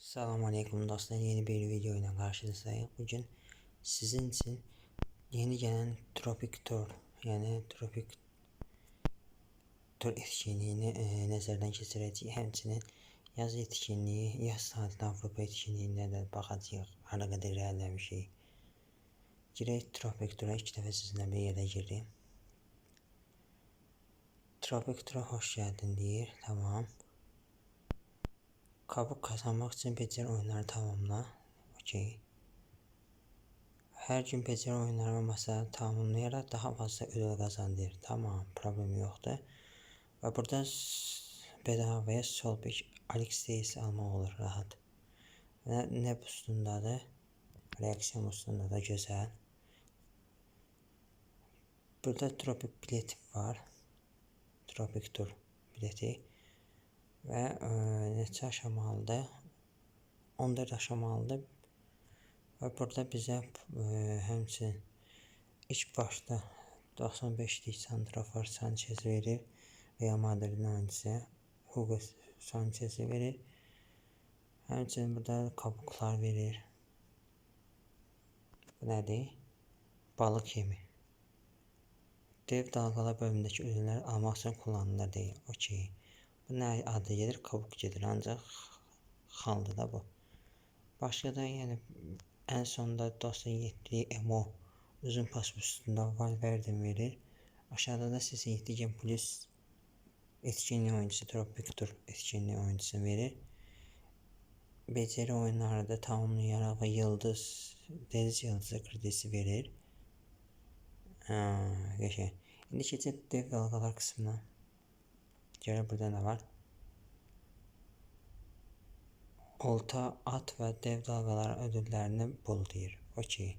Selamun Aleyküm dostlar yeni bir video ile karşınızdayım. Bugün sizin için yeni gelen Tropic Tour yani Tropic Tour etkinliğini e, nəzərdən keçirəcəyik. Həmçinin yaz etkinliği, yaz tatili Avropa etkinliğində də baxacağıq. Hara qədər irəliləmişik. Girək Tropic Tour'a ilk dəfə bir yerə girdim. Tropic Tour'a hoş geldin deyir. Tamam. Kabuk kazanmak için beceri oyunları tamamla. Okey. Her gün beceri oyunları ve masaları tamamlayarak daha fazla ödül kazandır. Tamam problem yoktu. Ve burada bedavaya Solbek Alex Days alma olur rahat. Boostunda da reaksiyon boostunda da güzel. Burada Tropic bileti var. Tropic Tour bileti. Və ə, neçə aşamalıdır? 14 aşamalıdır. Və burada bizə ə, həmçinin ilk başda 95'lik Santrafor Sanchez verir. Real Madrid'in oyuncusu Hugo Sanchez'i verir. Həmçinin burada kabuklar verir. Bu nədir? Balık yemi. Dev dalgalar bölümündeki ödüllər almaq üçün kullanılır deyil. Okey. Bu nə adı gelir? Kabuk gelir. Ancaq xaldı da bu. Başka da en sonunda dostun yettiği emo uzun pas üstünde Valverde verir. Aşağıda da size yettiğim plus etkinliği oyuncusu Tropic Tour etkinliği oyuncusu verir. Beceri oyunlarda tamamlayarak ve yıldız deniz yıldızı kredisi verir. Ha, geçe. Şimdi keçək dev dalgalar kısmına. Gel burada ne var? Olta, at ve dev dalgalar ödüllerini bul deyir. Okey.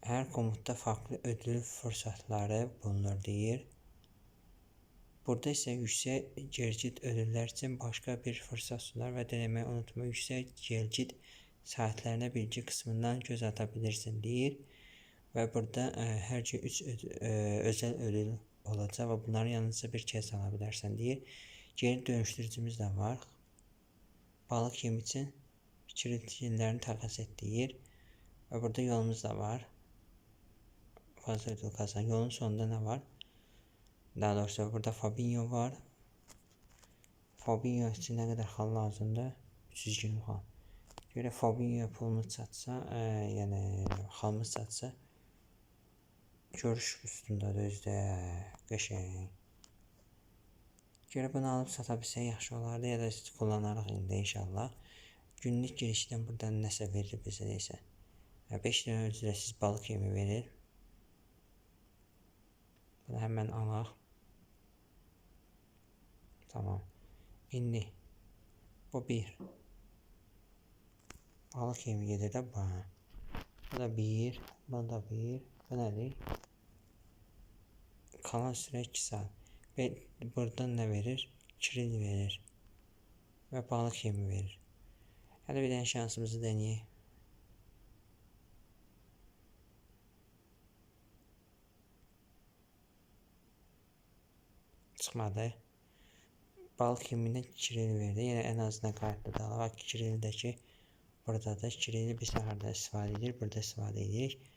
Her komutta farklı ödül fırsatları bulunur deyir. Burada ise yüksek gelcid ödüller için başka bir fırsat sunar ve denemeyi unutma. Yüksek gelcid saatlerine bilgi kısmından göz atabilirsin deyir. Ve burada e, her şey 3 özel ödül olacak ve bunları yalnızca bir kez alabilirsin deyir. Geri dönüştürücümüz de var. Balık yem için çürütücülerini takas et deyir. Ve burada yolumuz da var. Fazla ödül kazan. Yolun sonunda ne var? Daha doğrusu burada Fabinho var. Fabinho için ne kadar xal lazımdır? 300 gün xal. Görə Fabinho pulunu çatsa, e, yəni xalımı çatsa görüş üstündədir özdə qəşəng. Görə bunu alıb sata bilsə yaxşı olardı ya da kullanarıq indi inşallah. Günlük girişdən buradan nəsə verir bizə isə. 5 dənə ücretsiz balık yemi verir. Bunu hemen alaq. Tamam. İndi. Bu bir. Balık yemi gelir de bana. Bu da bir. Bu da bir. Bu nedir? Kalan süre 2 saat. Ve buradan ne verir? Kiril verir. Ve balık yemi verir. Hadi bir tane şansımızı deneyelim. Çıxmadı. Balık yemindən kiril verdi. Yəni en azından kartda da var. Kirildəki burada da kirili biz harda istifadə edir, burada istifadə edirik.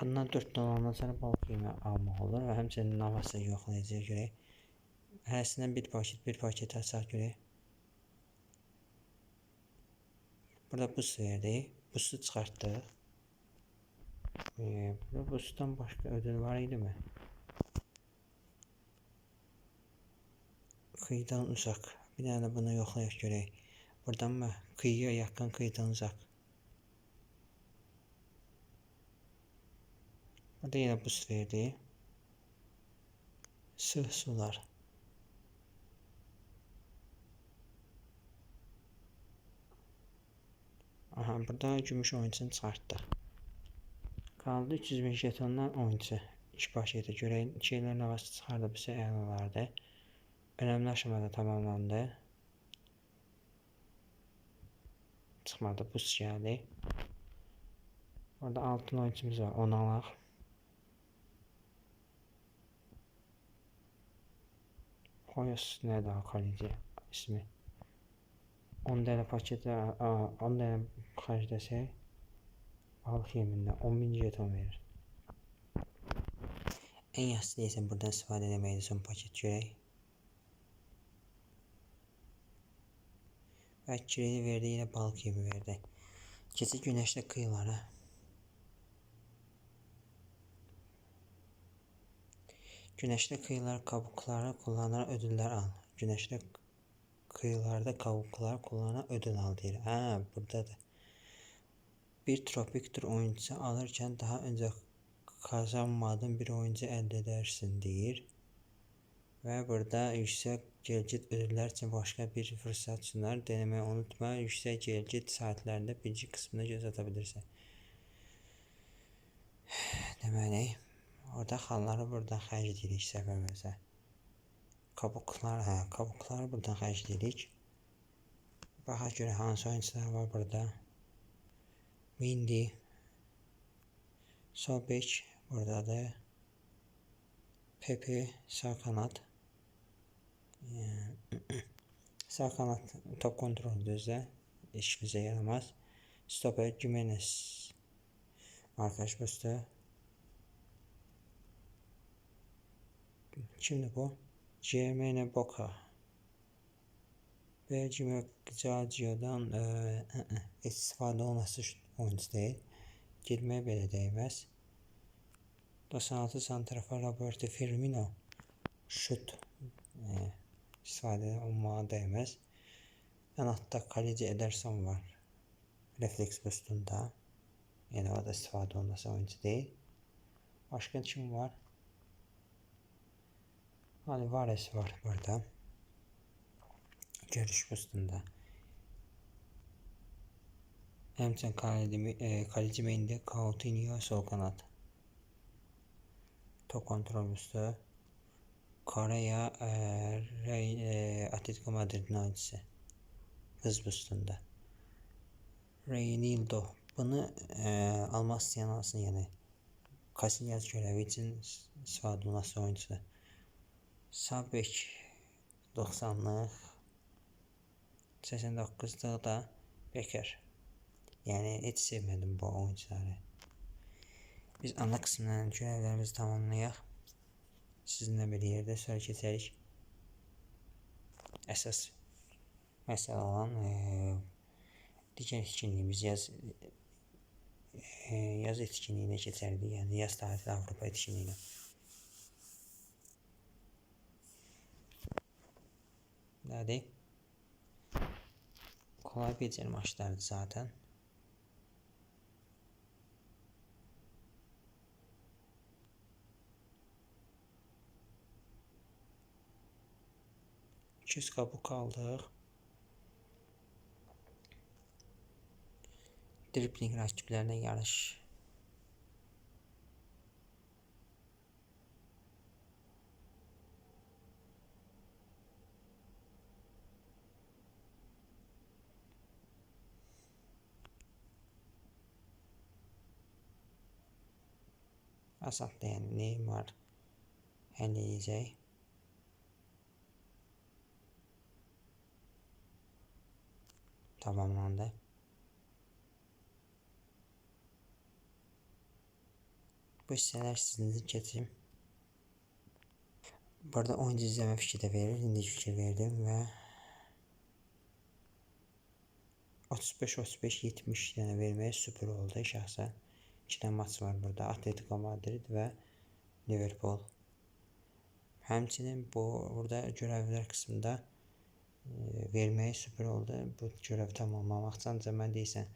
Bundan 4 dolardan sonra balık yemi almaq olur və həmçinin navası yoxlayacaq görək. Hərəsindən bir paket, bir paket açaq görək. Burada buz verdi. Buzu çıxartdıq. Ee, burada buzdan başqa ödül var idi mi? Kıyıdan uzak. Bir de bunu yoxlayaq görək. Buradan mı? Kıyıya yakın kıyıdan uzak. Burada yine buz verdi. Sığ sular. Aha burada gümüş oyuncusunu çıxartdıq. Kaldı 300 bin jetondan oyuncu. İlk başıydı. Görək şeylərin havası çıxardı bizə əlalardı. Önemli aşamada tamamlandı. Çıxmadı buz geldi. Orada altın oyuncumuz var. Onu alaq. Xoyas nədir kaleci? ismi. 10 dənə paket, a- a- 10 dənə xərcləsək, balıq yemindən 10 min jeton verir. En yaxşısı deyəsən buradan istifadə etməkdir, son paket görək. Və kireli verdi, yine balıq yemi verdi. Gecə günəşli kıyılara. Güneşli kıyılar kabukları kullanan ödüller al. Güneşli kıyılarda kabuklar kullanan ödül al deyir. Ha, buradadır. Bir tropik tur oyuncusu alırken daha önce kazanmadığın bir oyuncu elde edersin deyir. Ve burada yüksek gelgit ödüller için başka bir fırsat sunar. Denemeyi unutma. Yüksek gelgit saatlerinde birinci kısmını göz atabilirsin. Deməli, orada xalları buradan xərcləyirik səfərimizə. Kabuklar, hə, kabukları buradan xərcləyirik. Baxaq görə hansı oyuncular var burada. Mindy, Sobek buradadır. Pepe sağ kanat. Sağ kanat top kontrolüdür işimize yaramaz. Stoper Jimenez. Arkadaş üstü. Şimdi bu Jermaine Boca. Ve Jimmy Giorgio'dan e, e, e, istifade olması oyuncu değil. Girməyə belə dəyməz. 96 santrafor Roberto Firmino şut e, istifadə olmağa dəyməz. Qanatda kaleci Ederson var. Refleks postunda. Yəni o da istifadə olunması oyuncu deyil. Başqa kim var? Hani Vares var burada. Görüş postunda. Həmçinin kaleci, e, kaleci Mendy, Coutinho sol kanat. Top kontrol üstü. Koreya e, Rey, e, Atletico Madrid'in oyuncusu. Hız üstünde. Reynildo. Bunu e, almak isteyen alsın yani. Casillas görevi için istifadə olunası oyuncusu. Sabek 90'lık 89'da da Beker. Yani hiç sevmedim bu oyuncuları. Biz ana kısmından görevlerimizi tamamlayaq. Sizinlə bir yerdə sonra keçərik. Əsas məsələ olan e, digər etkinliyimiz yaz e, yaz etkinliyinə keçərdik. Yəni yaz tatili Avropa etkinliyinə. Nədir? Kolay beceri maçlardı zaten. İkiz kabuk aldık. Dribbling rakiplerine yarış. Asat'ta yani Neymar eleyecek. tamamlandı. Bu hisseler sizin getireyim. Burada oyuncu izleme fikri de verir. Şimdi fikir verdim ve 35-35-70 tane vermeye süper oldu şahsen. İki tane maç var burada. Atletico Madrid ve Liverpool. Həmçinin bu burada görevler kısmında verməyi süper oldu. Bu görevi tamamlamaq üçün ancaq mən deyirsən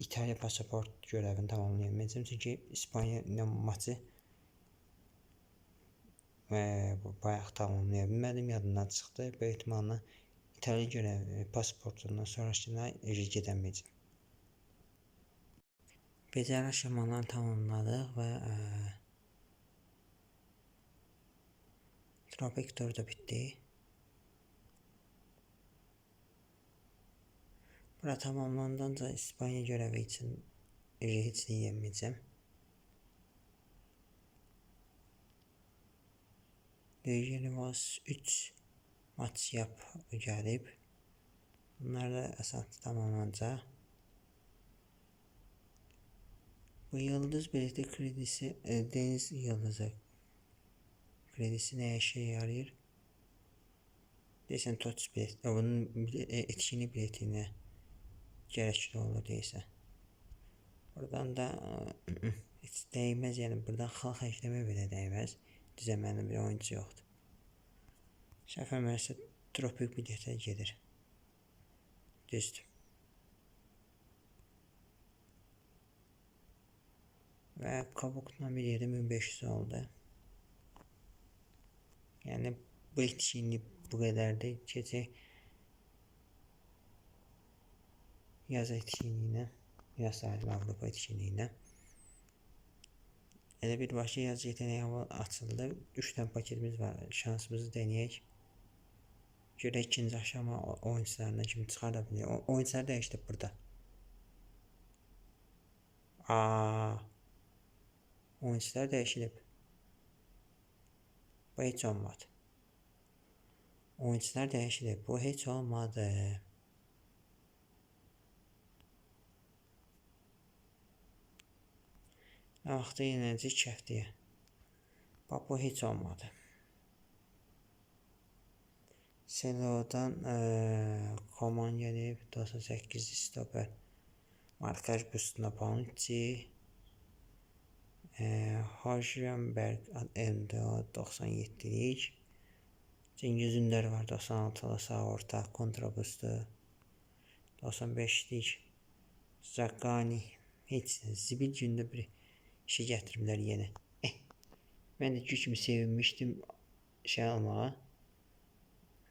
İtaliya pasaport görevini tamamlayamayacağım. Çünki İspaniya ilə maçı və bayaq tamamlaya bilmədim. Yadımdan çıxdı. Böyük ehtimalla İtaliya görevi pasportundan sonrasına gedəməyəcəm. Beceri aşamalarını tamamladık ve e, Tropik tur da bitti. Bura tamamlandığında İspanya görevi için hiç yiyemeyeceğim. Virgin was 3 maç yap gəlib. Bunlar da əsas tamamlanacaq. Bu yıldız bileti kredisi e, deniz yıldızı kredisi ne işe yarayır? Deyəsən TOTS bilet, bunun e, etkinlik biletinə gərəkli olur deyəsən. Buradan da e, heç dəyməz, yəni buradan xalq əkləmə belə dəyməz. Düzəməli bir oyuncu yoxdur. Səhv eləmirəmsə tropik biletə gedir. Düzdür. Və kabukla bir yerdə 1500 oldu. Yəni bu etkinlik bu kadardı. Gece yaz etkinliğine, yaz sahibi Avrupa etkinliğine. Elə bir başka yaz yeteneği açıldı. 3 tane paketimiz var. Şansımızı deneyək. Görək ikinci aşama oyuncularına kimi çıxara bilir. O oyuncular dəyişdi burada. Aa. Oyuncular dəyişilib. Bu heç olmadı. Oyuncular değişti. Bu hiç olmadı. Ne vaxtı yenəcək kəftiyə. Bax, bu heç olmadı. Selodan e, Koman gəlib, 98 stoper. Markaj boostuna Bounty. Hajrenberg Endo 97'lik. Cengiz Ünder var 96'lı sağ orta kontrabustu. 95'lik Zakani heç zibil gündə bir şey gətiriblər yenə. Eh, mən də kimi sevinmişdim şey almağa.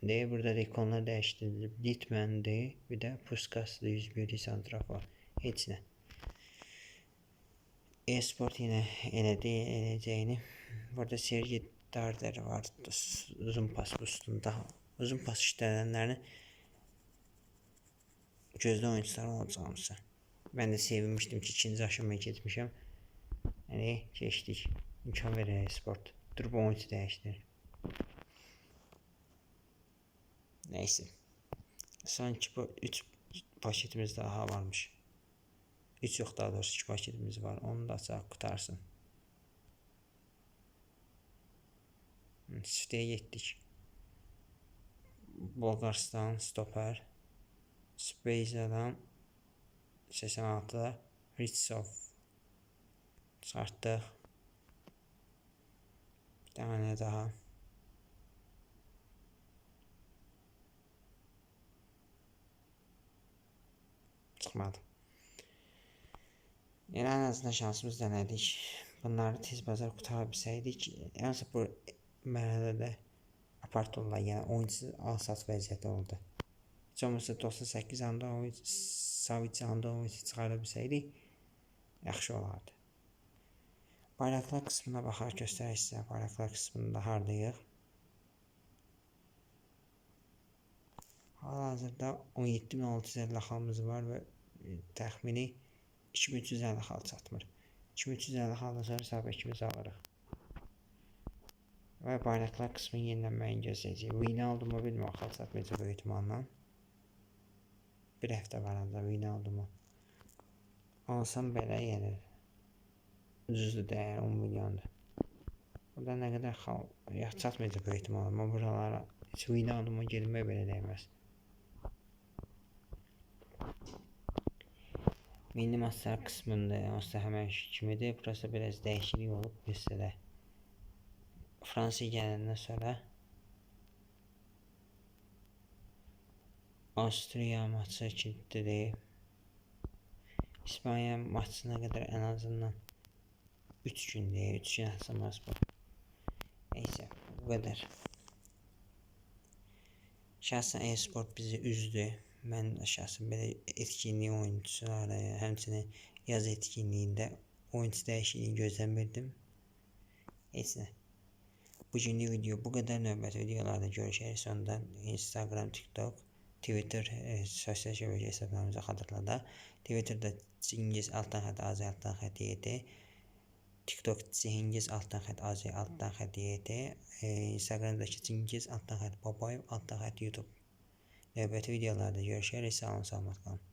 Deyə burada rekonlar dəyişdirilib. Litman'dır, bir də Puskas'dır 101 santrafor. Heç nə. E-sport yenə elədi, eləcəyini. Burada Sergi Darder var. Uzun pas boostunda. Uzun pas işlənənlərini gözdə oyuncular olacağımsa. Ben de sevinmiştim ki ikinci aşamaya getmişəm. Yəni keçdik. İmkan verək sport. Durub oyuncu dəyişdir. Neyse. Sanki bu 3 paketimiz daha varmış. 3 yok daha doğrusu 2 paketimiz var. Onu da açaq qutarsın. Siteye gittik. Bulgaristan stoper. Speza'dan 86 Ritsov çıkarttık. Bir tane daha. Çıkmadı. Yani en azından şansımız denedik. Bunları tez bazar kurtarabilseydik. En bu mərhələdə apartırlar. Yəni oyunçu al-sat vəziyyəti oldu. Heç olmasa 98 anda oyuncu Savic anda oyuncu çıxara bilsəydik yaxşı olardı. Bayraqlar qismına baxaraq göstərək sizə. Bayraqlar qismında hardayıq. Hal-hazırda 17650 xalımız var və təxmini 2350 xal çatmır. 2350 xaldan sonra sabitimizi alırıq. Ve bayraqlar qismi yenilənməyin gözləyəcək. Wijnaldum'u bilmirəm, xal çatmayacaq böyük ehtimalla. Bir həftə var anda Wijnaldum'u. Alsam belə yenir. Düzdür dəyər 10 milyondur. Burada nə qədər xal ya çatmayacaq böyük ehtimalla. Amma buralara heç Wijnaldum'a girmək belə dəyməz. Milli maçlar qismində onsuz həmən kimidir. Burası biraz dəyişiklik olub bir hissədə. Fransa'ya gelenden sonra Avstriya maçı kilitli değil. İspanya maçına kadar en azından 3 gün diye 3 gün atılmaz bu. Neyse bu kadar. Şahsen e-sport bizi üzdü. Ben şahsen böyle etkinliği oyunculara, həmçinin yaz etkinliğinde oyuncu dəyişikliyi gözləmirdim. Neyse. Bugünlük video bu kadar. Növbəti videolarda görüşərik. Sonunda Instagram, TikTok, Twitter e, sosial şəbəkə hesablarımızı xatırlada. Twitterda Cengiz altdan xətt, Azər altdan xətt 7. TikTok Cengiz alttan xət AZ alttan xət YT, e, Instagramdakı Cengiz alttan xət Babayev alttan xət YouTube. Növbəti videolarda görüşərik. Sağ olun, salamat qalın.